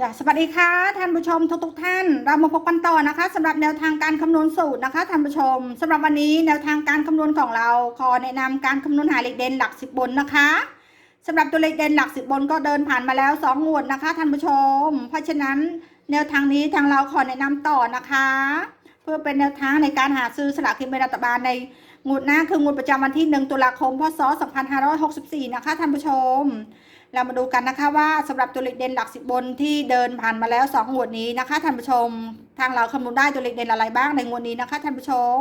จ้ะสวัสดีค่ะท่านผู้ชมทุกทุกท่าน เรามาพบกันต่อนะคะสำหรับแนวทางการคำนวณสูตรนะคะท่านผู้ชมสำหรับวันนี้แนวทางการคำนวณของเราขอแนะนำการคำนวณหาเลขเด่นหลักสิบบนนะคะสำหรับตัวเลขเด่นหลักสิบบนก็เดินผ่านมาแล้วสองงวดนะคะท่านผู้ชม เพราะฉะนั้นแนวทางนี้ทางเราขอแนะนำต่อนะคะ เพื่อเป็นแนวทางในการหาซื้อสลากกินแบ่งรัฐบาลในงวดหน้าคืองวดประจำวันที่ 1 ตุลาคม พศ 2564 นะคะท่านผู้ชม เรามาดูกันนะคะว่าสำหรับตัวเลขเด่นหลักสิบบนที่เดินผ่านมาแล้ว2งวดนี้นะคะท่านผู้ชม ทางเราคำนวณได้ตัวเลขเด่นอะไรบ้างในงวดนี้นะคะท่านผู้ชม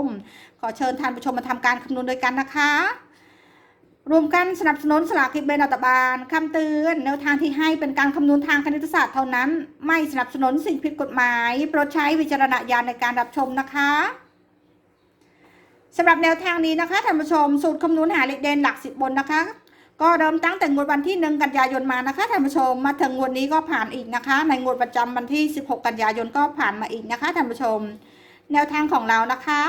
ขอเชิญท่านผู้ชมมาทำการคำนวณด้วยกันนะคะ รวมกันสนับสนุนสลากกินแบ่งรัฐบาลคำเตือน แนวทางที่ให้เป็นการคำนวณทางคณิตศาสตร์เท่านั้น ไม่สนับสนุนสิ่งผิดกฎหมาย โปรดใช้วิจารณญาณในการรับชมนะคะสำหรับแนวทางนี้นะคะท่านผู้ชมสูตรคำนวณหาเลขเด่นหลักสิบบนนะคะ ก็เริ่มตั้งแต่งวดวันที่หนึ่งกันยายนมานะคะท่านผู้ชมมาถึงงวดนี้ก็ผ่านอีกนะคะ ในงวดประจำวันที่ 16 กันยายนก็ผ่านมาอีกนะคะท่านผู้ชม แนวทางของเรานะคะ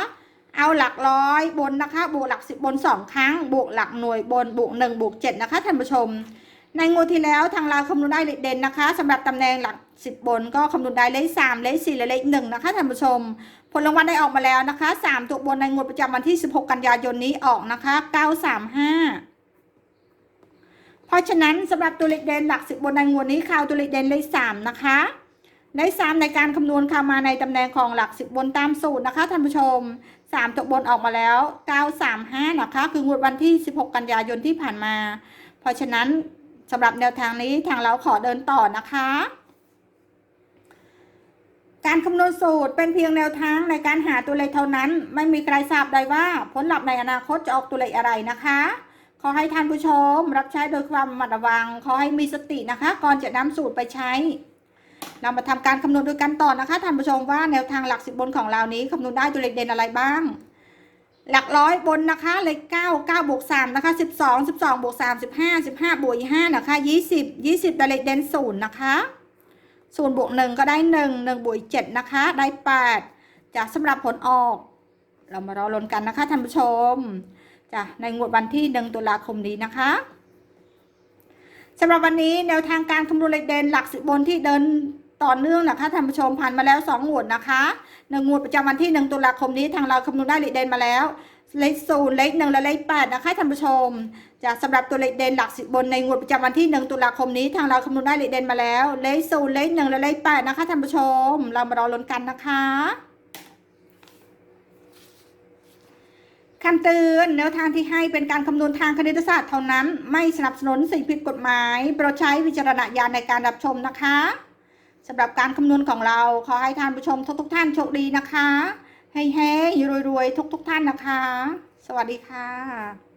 เอาหลักร้อยบนนะคะ บวกหลักสิบบนสองครั้ง บวกหลักหน่วยบนบวกหนึ่งบวกเจ็ดนะคะท่านผู้ชม ในงวดที่แล้วทางเราคำนวณได้เลขเด่นนะคะสำหรับตำแหน่งหลักสิบบนก็คำนวณได้เลขสามเลขสี่และเลขหนึ่งนะคะท่านผู้ชม ผลรางวัลได้ออกมาแล้วนะคะสามตัวบนในงวดประจำวันที่16กันยายนนี้ออกนะคะ935เพราะฉะนั้นสำหรับตัวเลขเด่นหลักสิบบนในงวดนี้ข่าวตัวเลขเด่นเลขสามนะคะ ได้สามในการคำนวณค่ะมาในตำแหน่งของหลักสิบบนตามสูตรนะคะท่านผู้ชมสามตัวบนออกมาแล้วเก้าสามห้านะคะ คืองวดวันที่สิบหกกันยายนที่ผ่านมา เพราะฉะนั้นสำหรับแนวทางนี้ทางเราขอเดินต่อนะคะการคำนวณสูตรเป็นเพียงแนวทางในการหาตัวเลขเท่านั้น ไม่มีใครทราบได้ว่าผลลัพธ์ในอนาคตจะออกตัวเลขอะไรนะคะ ขอให้ท่านผู้ชมรับใช้โดยความระมัดระวัง ขอให้มีสตินะคะ ก่อนจะนำสูตรไปใช้ เรามาทำการคำนวณด้วยกันต่อนะคะท่านผู้ชมว่าแนวทางหลักสิบบนของเรานี้คำนวณได้ตัวเลขเด่นอะไรบ้าง หลักร้อยบนนะคะเลขเก้าเก้าบวกสามนะคะสิบสองสิบสองบวกสามสิบห้าสิบห้าบวกห้านะคะยี่สิบยี่สิบตัวเลขเด่นศูนย์นะคะศูนย์บวกหนึ่งก็ได้หนึ่งหนึ่งบวกเจ็ดนะคะได้แปดจากสำหรับผลออก เรามารอลุ้นกันนะคะท่านผู้ชมจ้ะในงวดวันที่หนึ่งตุลาคมนี้นะคะสำหรับวันนี้แนวทางการคำนวณเลขเด่นหลักสิบบนที่เดิน ต่อเนื่องนะคะท่านผู้ชมผ่านมาแล้วสองงวดนะคะหนึ่งงวดประจำวันที่หนึ่งตุลาคมนี้ทางเราคำนวณได้เลขเด่นมาแล้ว เลขศูนย์เลขหนึ่งและเลขแปดนะคะท่านผู้ชมจะสำหรับตัวเลขเด่นหลักสิบบนในงวดประจำวันที่หนึ่งตุลาคมนี้ทางเราคำนวณได้เลขเด่นมาแล้ว เลขศูนย์เลขหนึ่งและเลขแปดนะคะท่านผู้ชม เรามารอลุ้นกันนะคะคำเตือนแนวทางที่ให้เป็นการคำนวณทางคณิตศาสตร์เท่านั้น ไม่สนับสนุนสิ่งผิดกฎหมาย โปรดใช้วิจารณญาณในการรับชมนะคะ สำหรับการคำนวณของเราขอให้ท่านผู้ชมทุกทุกท่านโชคดีนะคะให้แฮ้รวยๆทุกทุกท่านนะคะ สวัสดีค่ะ